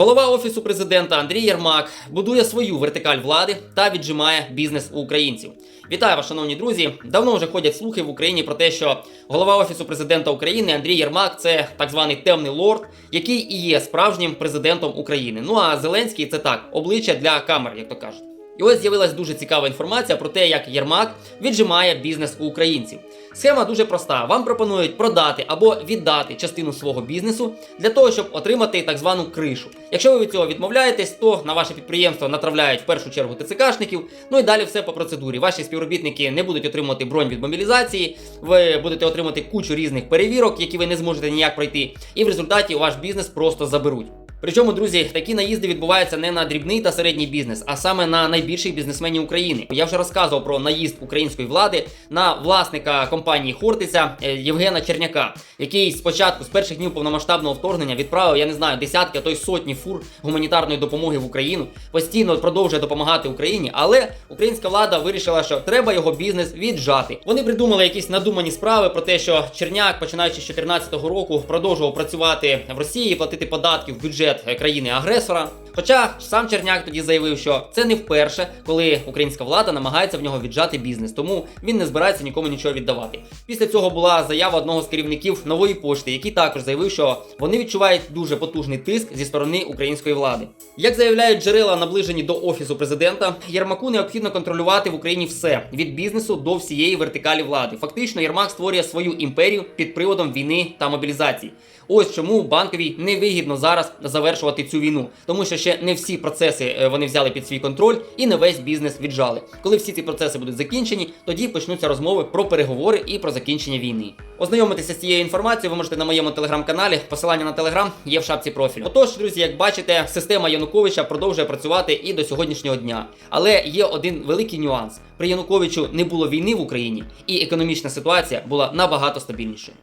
Голова офісу президента Андрій Єрмак будує свою вертикаль влади та віджимає бізнес у українців. Вітаю вас, шановні друзі. Давно вже ходять слухи в Україні про те, що голова офісу президента України Андрій Єрмак це так званий темний лорд, який і є справжнім президентом України. Ну а Зеленський це так, обличчя для камер, як то кажуть. І ось з'явилась дуже цікава інформація про те, як Єрмак віджимає бізнес у українців. Схема дуже проста. Вам пропонують продати або віддати частину свого бізнесу для того, щоб отримати так звану кришу. Якщо ви від цього відмовляєтесь, то на ваше підприємство натравляють в першу чергу ТЦКшників. Ну і далі все по процедурі. Ваші співробітники не будуть отримувати бронь від мобілізації, ви будете отримати кучу різних перевірок, які ви не зможете ніяк пройти, і в результаті ваш бізнес просто заберуть. Причому, друзі, такі наїзди відбуваються не на дрібний та середній бізнес, а саме на найбільших бізнесменів України. Я вже розказував про наїзд української влади на власника компанії Хортиця е, Євгена Черняка, який спочатку з перших днів повномасштабного вторгнення відправив, я не знаю, десятки, а то й сотні фур гуманітарної допомоги в Україну, постійно продовжує допомагати Україні, але українська влада вирішила, що треба його бізнес віджати. Вони придумали якісь надумані справи про те, що Черняк, починаючи з 2014 року, продовжував працювати в Росії, платити податки в бюджет країни-агресора. Хоча сам Черняк тоді заявив, що це не вперше, коли українська влада намагається в нього віджати бізнес, тому він не збирається нікому нічого віддавати. Після цього була заява одного з керівників нової пошти, який також заявив, що вони відчувають дуже потужний тиск зі сторони української влади. Як заявляють джерела, наближені до офісу президента, Єрмаку необхідно контролювати в Україні все від бізнесу до всієї вертикалі влади. Фактично, Єрмак створює свою імперію під приводом війни та мобілізації. Ось чому банковій невигідно зараз завершувати цю війну, тому що ще не всі процеси е, вони взяли під свій контроль і не весь бізнес віджали. Коли всі ці процеси будуть закінчені, тоді почнуться розмови про переговори і про закінчення війни. Ознайомитися з цією інформацією ви можете на моєму телеграм-каналі. Посилання на телеграм є в шапці профілю. Отож, друзі, як бачите, система Януковича продовжує працювати і до сьогоднішнього дня. Але є один великий нюанс: при Януковичу не було війни в Україні, і економічна ситуація була набагато стабільнішою.